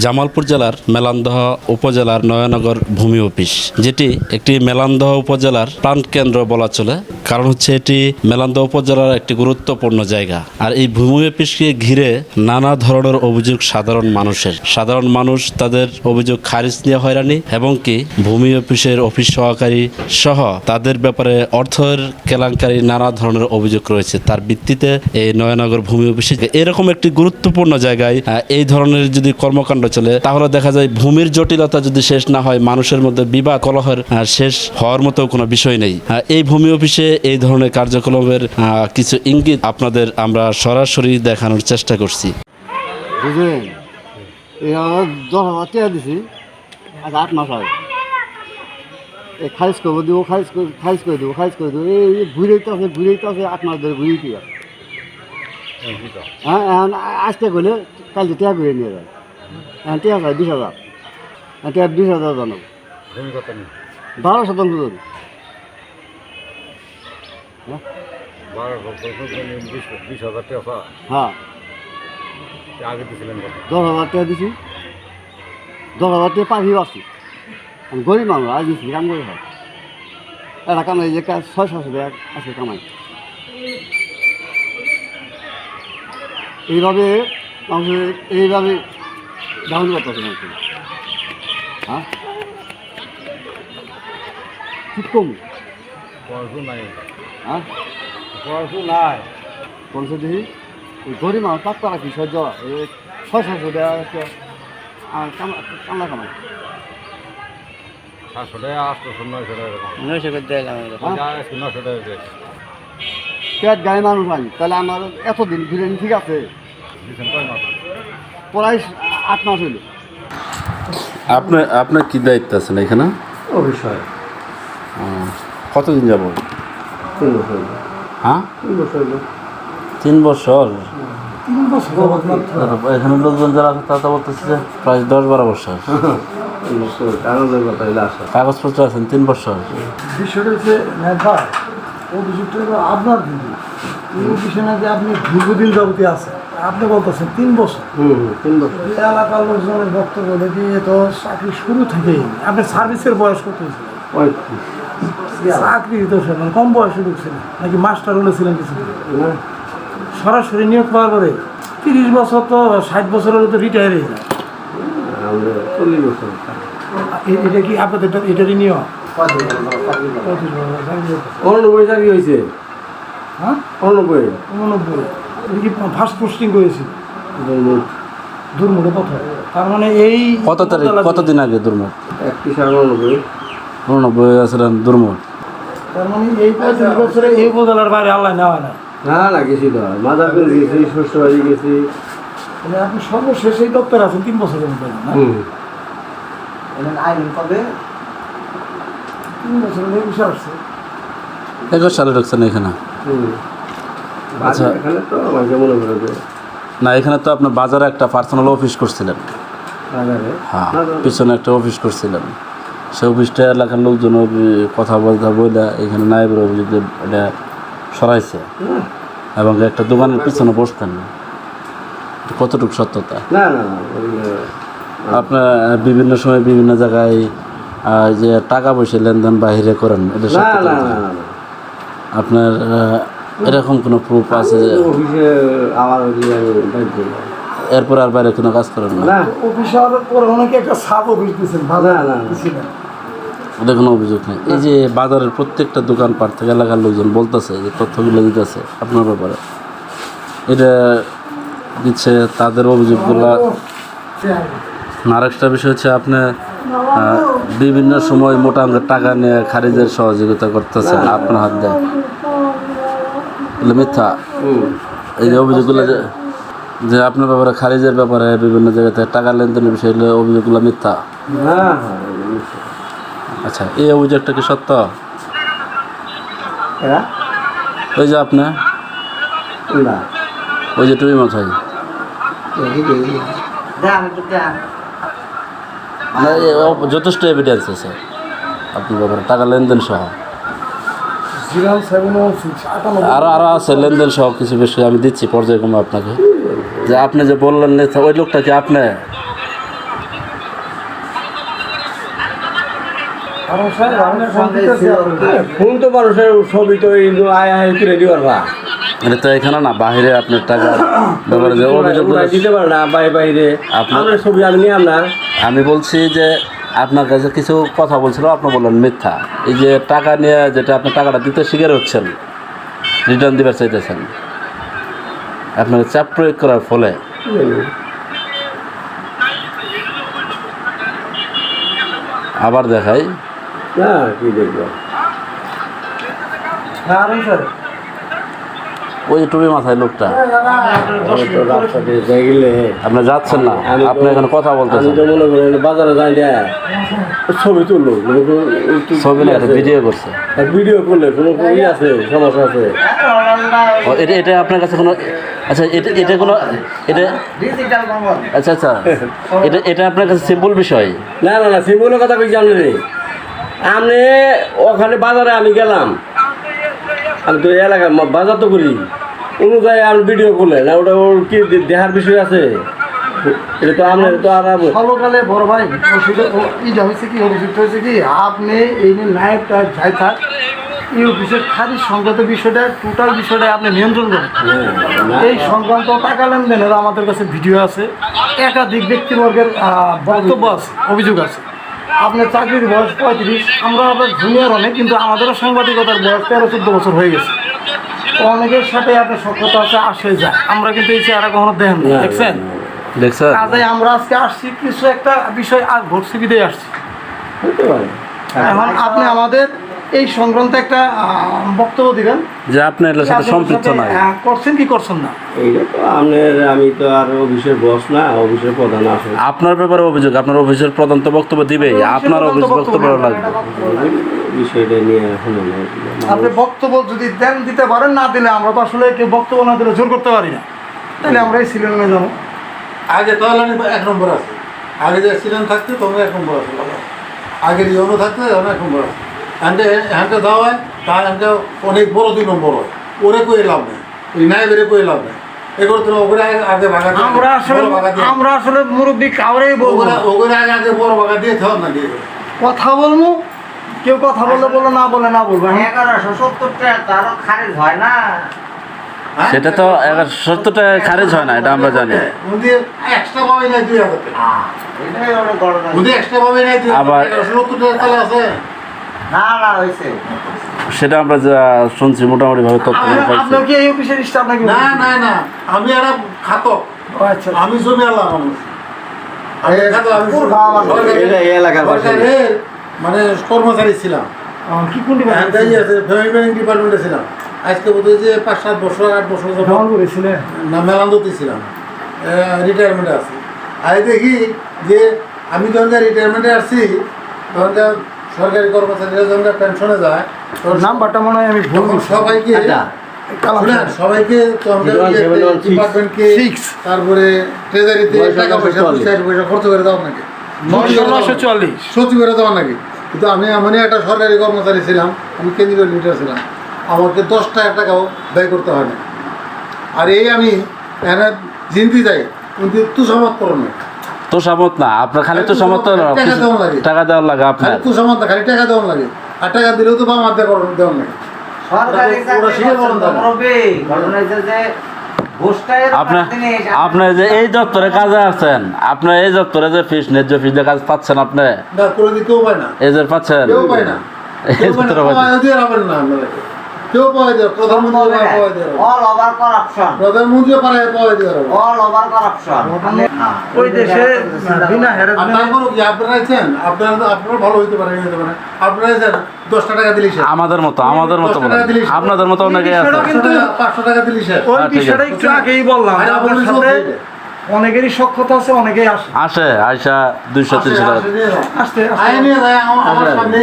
জামালপুর জেলার মেলান্দহ উপজেলার নয়নগর ভূমি অফিস, যেটি একটি মেলান্দহ উপজেলার প্রাণকেন্দ্র বলা চলে। কারণ হচ্ছে এটি মেলান্দহ উপজেলার একটি গুরুত্বপূর্ণ জায়গা। আর এই ভূমি অফিসকে ঘিরে নানা ধরনের অভিযোগ সাধারণ মানুষের। সাধারণ মানুষ তাদের অভিযোগ খারিজ নিয়ে হয়রানি, এবং কি ভূমি অফিসের অফিস সহকারী সহ তাদের ব্যাপারে অর্থের কেলেঙ্কারি নানা ধরনের অভিযোগ রয়েছে। তার ভিত্তিতে এই নয়নগর ভূমি অফিসে এরকম একটি গুরুত্বপূর্ণ জায়গায় এই ধরনের যদি কর্মকাণ্ড চলে। তাহলে দেখা যায় ভূমির জটিলতা যদি শেষ না হয় মানুষের মধ্যে বিবাহ কলহের শেষ হওয়ার মতো কোনো বিষয় নেই। এই ভূমি অফিসে এই ধরনের কার্যক্রমের কিছু ইঙ্গিত আপনাদের আমরা সরাসরি দেখানোর চেষ্টা করছি। বুঝলেন? এই দশ হাজার টাকা দিছি আজ আট মাস হয়। এই খারিজ করব দিব খারিজ করে খারিজ করে দেবো খারিজ করে দেবো। এই আছে আছে আট মাস ধরে হ্যাঁ এখন আজকে গেলে কালকে টাকা ঘুরে নিয়ে যায়। এখন টাকা চাই বিশ হাজার। এখন টাকা বিশ হাজার জানাব বারো শতাংশ হ্যাঁ? আগে দিয়েছিলেন কত দশ হাজার টাকা দিছি। দশ হাজার টাকা পাখি পাচ্ছি আমি গরিব মানুষ আজ দিচ্ছি কাম করে হয়। এটা কামাই যে কাজ ছয় সাতশো টাকা আছে কামাই। এইভাবে মানুষের এইভাবে ডাউন করতেছে মানুষের হ্যাঁ? ঠিক কম। পড়াশোনা নাই। হ্যাঁ? পড়াশোনা নাই। বলছে দেখি ওই গরিব মানুষ তার তারা কি সহ্য? ছয় টাকা আছে, আর কামা কামলা কামাই সাতশো টাকা আটশো নয়শো টাকা নয়শো করে দিলাম হ্যাঁ? টাকা পেট গায়ে মানুষ আনি তাহলে আমার এতদিন ঘুরে ঠিক আছে? প্রায় আট মাস হইল। আপনার আপনার কি দায়িত্ব আছেন এখানে? অবশ্যই কতদিন যাব? তিন বছর হ্যাঁ? তিন বছর তিন বছর? এখানে লোকজন যারা আছে তারা বলতেছে যে প্রায় দশ বারো বছর। কাগজপত্র আছেন তিন বছর? বিষয়টা হচ্ছে অভিযুক্ত আপনার কিন্তু এই অফিসে নাকি আপনি দীর্ঘদিন যাবতীয় আছেন। আপনি বলতেছেন তিন বছর। তিন বছর। এলাকার লোকজনের বক্তব্য দেখি তো চাকরি শুরু থেকেই আপনার সার্ভিসের বয়স কত পঁয়ত্রিশ। চাকরি তো সেরকম কম বয়সে ঢুকছিলেন নাকি মাস্টার হলে ছিলেন কিছু সরাসরি নিয়োগ পাওয়ার পরে তিরিশ বছর তো ষাট বছর হলে তো রিটায়ার হয়ে যায়। চল্লিশ বছর। এটা কি আপনাদের এটা- এটারই নিয়ম। অন্নব্বই চাকরি হয়েছে? হ্যাঁ? অন্নব্বই কি ফার্স্ট পোস্টিং করেছিল দুর্মূলে প্রথম। তার মানে এই কত তারিখ? কতদিন আগে দুর্মুখ? একত্রিশ আর অন্নব্বই উননব্বই আসলেন দুর্মুখ। তার মানে এই পঁয়ত্রিশ বছরে এই উপজেলার বাইরে আল্লাহ নেওয়া না। না না গেছি তো মাদারপুর গেছি শ্বশুরবাড়ি গেছি। মানে আপনি সর্বশেষ এই দপ্তরে আছেন তিন বছরের মধ্যে না? হুম। তিন বছর একুশে আসছে একুশ সালে ঢুকছেন এখানে। হুম। আচ্ছা। এখানে তো আমাকে মনে করে যে না এখানে তো আপনার বাজারে একটা পার্সোনাল অফিস করছিলেন। হ্যাঁ। পিছনে একটা অফিস করছিলেন। সে অফিসটা এলাকার লোকজন কথা বলতে বইলা এখানে নাইবের অভিযোগ এটা সরাইছে। এবং একটা দোকানের পিছনে বসতেন। কতটুকু সত্যতা? না না না আপনার বিভিন্ন সময় বিভিন্ন জায়গায় যে টাকা পয়সা লেনদেন বাহিরে করেন এটা আপনার এরকম কোনো প্রুফ আছে যে অফিসে আমার নিই। এরপর আর বাইরে কোনো কাজ করেন না? অফিসে পরে অনেকে একটা সাপ অফিস দিয়েছেন ভালো না, না, না। কোনো অভিযোগ নেই। এই যে বাজারের প্রত্যেকটা দোকানপাট থেকে এলাকার লোকজন বলতেছে যে তথ্যগুলো দিতেছে আপনার ব্যাপারে। এটা দিচ্ছে তাদের অভিযোগগুলো। আরেকটা বিষয় হচ্ছে আপনি বিভিন্ন সময় মোটা অঙ্কের টাকা নিয়ে খারিজের সহযোগিতা করতেছেন আপনার হাত দেয়। মিথ্যা এই যে অভিযোগগুলো যে আপনার ব্যাপারে খারিজের ব্যাপারে বিভিন্ন জায়গা থেকে টাকা লেনদেনের বিষয়ে অভিযোগগুলো মিথ্যা। আচ্ছা এই অভিযোগটা কি সত্য? ওই যে আপনি? ওই যে টুই মাথায় যথেষ্ট এভিডেন্স আছে। আপনার ব্যাপারে টাকা লেনদেন সহ। আরও আরও আছে লেনদেন সহ কিছু বিষয় আমি দিচ্ছি পর্যায়ক্রমে আপনাকে। যে আপনি যে বললেন ওই লোকটা কি আপনি? ছবি তো এখানে না আপনার টাকা দিতে পারে না বাইরে বাইরে আপনার ছবি নিয়ে আমি বলছি যে আপনার কাছে কিছু কথা বলছিল আপনি বললেন মিথ্যা। এই যে টাকা নিয়ে যেটা আপনি টাকাটা দিতে শিকার হচ্ছেন রিটার্ন দিবার চাইতেছেন আপনার চাপ প্রয়োগ করার ফলে। আবার দেখাই। না কি দেখব? ওই টুপি মাথায় লোকটা। আপনি যাচ্ছেন না? আপনি এখানে কথা আমি বলতেছেন তো করেন বাজারে যাই ছবি তুললো ছবি না ভিডিও করছে। ভিডিও করলে কোনো ই আছে সমস্যা আছে। ও, এটা এটা আপনার কাছে কোনো আচ্ছা এটা এটা কোনো এটা আচ্ছা আচ্ছা। এটা এটা আপনার কাছে সিম্পল বিষয়? না না না সিম্বলের কথা কই জানি রে আমি ওখানে বাজারে আমি গেলাম। আমি তো এলাকার বাজার তো করি। অনুযায়ী আমি ভিডিও করলে না ওটা ওর কি দেহার বিষয় আছে? এটা তো আমরা তো আর সর্বকালে বড় ভাই ইটা হয়েছে কি অভিযুক্ত হয়েছে কি আপনি এই যে নায়কটা যাই থাক এই অফিসের সংক্রান্ত বিষয়টা টোটাল বিষয়টা আপনি নিয়ন্ত্রণ করেন। এই সংক্রান্ত টাকা লেনদেনের আমাদের কাছে ভিডিও আছে। একাধিক ব্যক্তিবর্গের বক্তব্য আছে অভিযোগ আছে। আপনার চাকরির বয়স পঁয়ত্রিশ আমরা আপনার জুনিয়র অনেক কিন্তু আমাদেরও সাংবাদিকতার বয়স তেরো চোদ্দ বছর হয়ে গেছে। অনেকের সাথে আপনার সক্ষতা আছে আসে যায়। আমরা কিন্তু এই চেহারা কখনো দেখেন না, দেখছেন? দেখছেন কাজে আমরা আজকে আসছি কিছু একটা বিষয় আর ভোট বিদেয় আসছি। এখন আপনি আমাদের এই সংক্রান্ত একটা বক্তব্য দিবেন। যে আপনি এটার সাথে সম্পৃক্ত আহ, করছেন কি করছেন না? এইটা তো আপনার আমি তো আর অফিসের বস না অফিসের প্রধান আসলে। আপনার ব্যাপারে অভিযোগ আপনার অফিসের প্রধান তো বক্তব্য দিবেই আপনার অফিস বক্তব্য লাগবে। বিষয়টা নিয়ে এখন আপনি বক্তব্য যদি দেন দিতে পারেন না দিলে আমরা তো আসলে কেউ বক্তব্য না দিলে জোর করতে পারি না। তাহলে আমরা এই সিলেন যাব। আগে আমি এক নম্বর আছে। আগে যে সিলেন থাকতো তখন এক নম্বর আছে। আগের ইউনো থাকতো এখন এক নম্বর আছে। হ্যান্ডে হ্যান্ডে দেওয়া হয় তা হ্যান্ডে অনেক বড় দুই নম্বর হয়। ওরে কয়ে লাভ নেই। ওই নাই বেড়ে কয়ে লাভ নেই। এগুলো তো ওগুলো আগে আগে ভাগা দিয়ে আমরা আসলে বড় ভাগা দিয়ে আমরা আসলে মুরব্বী কাউরেই বলব না। ওগুলো ওগুলো আগে আগে বড় ভাগা দিয়ে থাও না দিয়ে দেবে। কথা বলব কেউ কথা বললে বলল না বলে না বলব। হ্যাঁ। এগারোশো সত্তর তারও খারিজ হয় না। হ্যাঁ? সেটা তো এবার সত্তর টাকা খারিজ হয় না এটা আমরা জানি। দুই হাজার আবার- না না হয়েছে। সেটা আমরা যা শুনছি মোটামুটি ভাবে তথ্য আপনার- কি এই অফিসের স্টাফ নাকি না না না। আমি একটা খাতক। আচ্ছা আমি জমি মানুষ। আমি। সরকারের মানে কর্মচারী ছিলাম। কি কোন হ্যাঁ, ডিপার্টমেন্টে ছিলাম। আজকে বোধহয় যে পাঁচ সাত বছর আট বছর যখন করেছিলেন না মেলান্দতে ছিলাম। রিটায়ারমেন্টে আছি। আর দেখি যে আমি যখন রিটায়ারমেন্টে আসছি তখন সরকারি কর্মচারীরা যখন পেনশনে যায় নাম্বারটা মনে হয় আমি ভুল। সবাইকে কালাম সবাইকে. ডিপার্টমেন্টকে তারপরে ট্রেজারিতে টাকা পয়সা। পয়সা খরচ করে দেওয়া নাকি? সত্যি করে দেওয়া নাকি? কিন্তু আমি এমনই একটা সরকারি কর্মচারী ছিলাম আমি কেন্দ্রীয় লিডার ছিলাম। আমাকে দশ টাকা টাকাও ব্যয় করতে হয় না আর এই আমি এখানে জিনতে যাই কিন্তু তুষামত করো না। তো সামত না আপনার খালি তো সামত টাকা দেওয়ার লাগে। আপনার। তুষামত না খালি টাকা দেওয়া লাগে। আর টাকা দিলেও তো বাম হাত দিয়ে করো- দেওয়া লাগে আপনার যে এই দপ্তরে কাজে আছেন আপনার এই দপ্তরে যে ফিস ন্যায্য ফিস কাজ পাচ্ছেন আপনি? এই যে পাচ্ছেন? এই দপ্তরে কেউ পাওয়া প্রধানমন্ত্রী না। পাওয়া। All over corruption. প্রধানমন্ত্রী পাওয়া। All over corruption. ওই দেশে বিনা হ্যারাসমেন্ট কি আপনারা আছেন আপনারা আপনারা ভালো হইতে পারে হইতে পারে আপনারা আছেন দশটা টাকা দিলি আমাদের মতো আমাদের মতো দশটা বলেন টাকা দিলিস। আপনাদের মতো অনেকে আছে কিন্তু পাঁচশো টাকা দিলি ওই হ্যাঁ, ঠিক আছে। বিষয়টা একটু আগেই বললাম আপনার আপনার সাথে অনেকেরই সক্ষতা আছে অনেকেই আসে আসে আইসা দুইশো তিনশো টাকা আসতে আমার আমার সামনে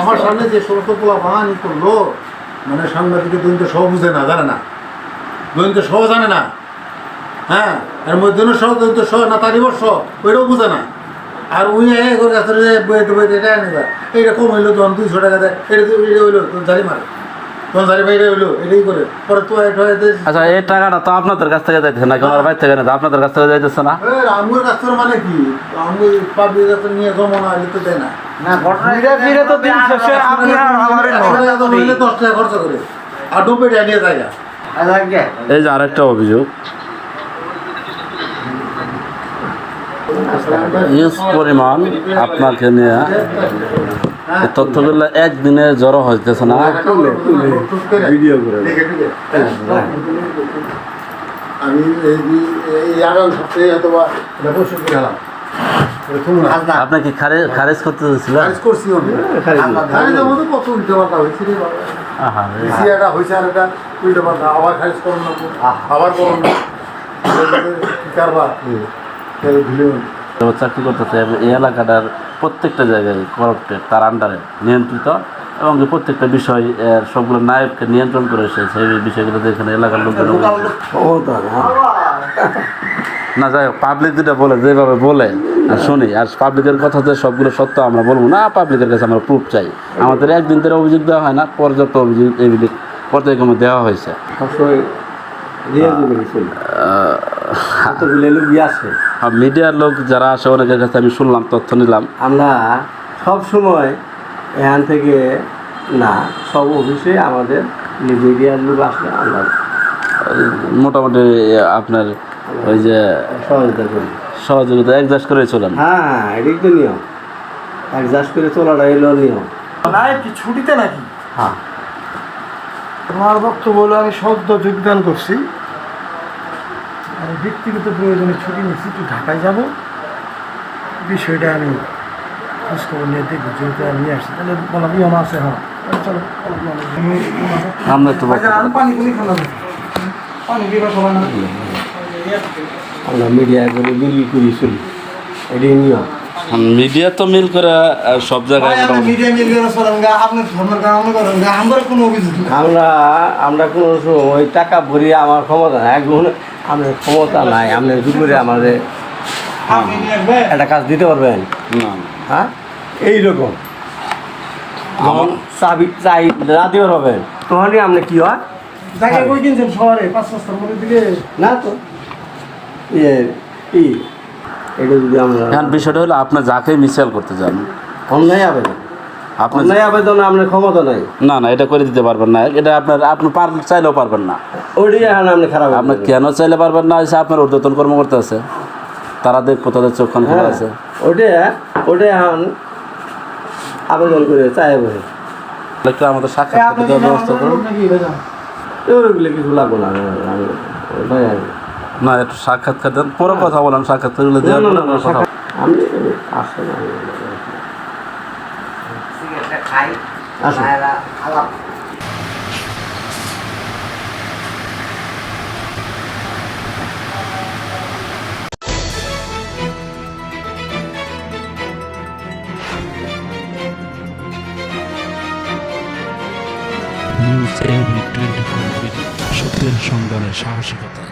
আমার সামনে যে সমস্ত পোলা বাহানি করল মানে সাংবাদিকের দৈনিক সহ বুঝে না, জানে না। দৈনিক সহ জানে না। হ্যাঁ আর মধ্যে সহ দৈন্ত সহ না তারিবর সহ, ওইটাও বুঝে না। আর উই এ করে বইতে বইতে এটা নিবা এটা কম হইল তখন দুইশো টাকা দেয়, এটা এটা হইল জারি মারে। আচ্ছা এই টাকাটা তো আপনাদের কাছ থেকে যাইতেছে না? কোনো বাইর থেকে না? আপনাদের কাছ থেকে যাইতেছে না? কাছ থেকে মানে কি? আমি পাবলিক কাছে নিয়ে জমা না হলে তো দেয় না। না ঘটনা ফিরে ফিরে তো দিন শেষে আপনি আর আমার দশ টাকা খরচ করে। আর ডুবে নিয়ে জায়গা এই যে আরেকটা অভিযোগ। ইউজ পরিমাণ আপনাকে নিয়ে তথ্যগুলো একদিনে জড়ো হইতেছে না। আমি এটা পরিশোধ করে হলাম আপনি কি খারেজ করতে আমি। পাল্টা আবার চাকরি করতেছে এই এলাকাটার প্রত্যেকটা জায়গায় করাপ্টেড তার আন্ডারে নিয়ন্ত্রিত এবং যে প্রত্যেকটা বিষয় সবগুলো নায়ককে নিয়ন্ত্রণ করে এসেছে। এই বিষয়গুলো এখানে এলাকার লোকজন না যাই হোক পাবলিক যেটা বলে যেভাবে বলে আর শুনি আর পাবলিকের কথা যে সবগুলো সত্য আমরা বলব না পাবলিকের কাছে আমরা প্রুফ চাই। আমাদের একদিন ধরে অভিযোগ দেওয়া হয় না পর্যাপ্ত অভিযোগ এগুলি পর্যায়ক্রমে দেওয়া হয়েছে। মিডিয়ার লোক যারা আসে অনেকের কাছে আমি শুনলাম তথ্য নিলাম। আমরা সব সময় এখান থেকে না সব অফিসে আমাদের মিডিয়ার লোক আসলে আমরা মোটামুটি আপনার ওই যে সহযোগিতা করি। সহযোগিতা অ্যাডজাস্ট করে চলেন। হ্যাঁ এটাই তো নিয়ম। অ্যাডজাস্ট করে চলাটা এলো নিয়ম। নায়ক কি ছুটিতে নাকি? হ্যাঁ। আমার বক্তব্য হলো আমি সদ্য যোগদান করছি। আমি ব্যক্তিগত প্রয়োজনে ছুটি নিচ্ছি একটু ঢাকায় যাব। বিষয়টা আমি খোঁজখবর নিয়ে দেখব যেহেতু আমি নিয়ে আসছি। তাহলে বললাম ইয়ন আছে হ্যাঁ চলো আমরা আচ্ছা, পানি আমরা মিডিয়া করে বিলি করি চলি। এটাই নিয়ম। মিডিয়া তো মিল করে সব জায়গায় আমরা আমার কোনো অভিযোগ আমরা আমরা কোনো সময় টাকা ভরি আমার ক্ষমতা নাই। আমার ক্ষমতা নাই আপনি দুপুরে আমাদের আপনি নিয়ে আসবেন? একটা কাজ দিতে পারবেন? না। হ্যাঁ? এইরকম। যখন চাবি চাই না দিতে পারবেন তখনই আপনি কি হয়? জায়গা কই কিনছেন শহরে? পাঁচ রাস্তার মধ্যে দিকে? না তো। ইয়ে ই এটা যদি আমরা এখন বিষয়টা হলো আপনি যাকে মিসাইল করতে যান। অন্যায় আবেদন। আপনি অন্যায় আবেদন আপনার ক্ষমতা নাই। না না এটা করে দিতে পারবেন না। এটা আপনার আপনি পার চাইলেও পারবেন না। আপনি খারাপ আপনি কেন চাইলে পারবেন না? হয়েছে আপনার ঊর্ধ্বতন কর্মকর্তা আছে। তারা দেখব তাদের চোখান খোলা হ্যাঁ আছে। ওটা ওটা এখন আবেদন করে একটু আমাদের সাক্ষাৎ ব্যবস্থা করুন। না ওটাই না একটু সাক্ষাৎকার দেন। পরে কথা বলেন সাক্ষাৎকার আমরা কথা আমি আসুন। সাহসিকতা।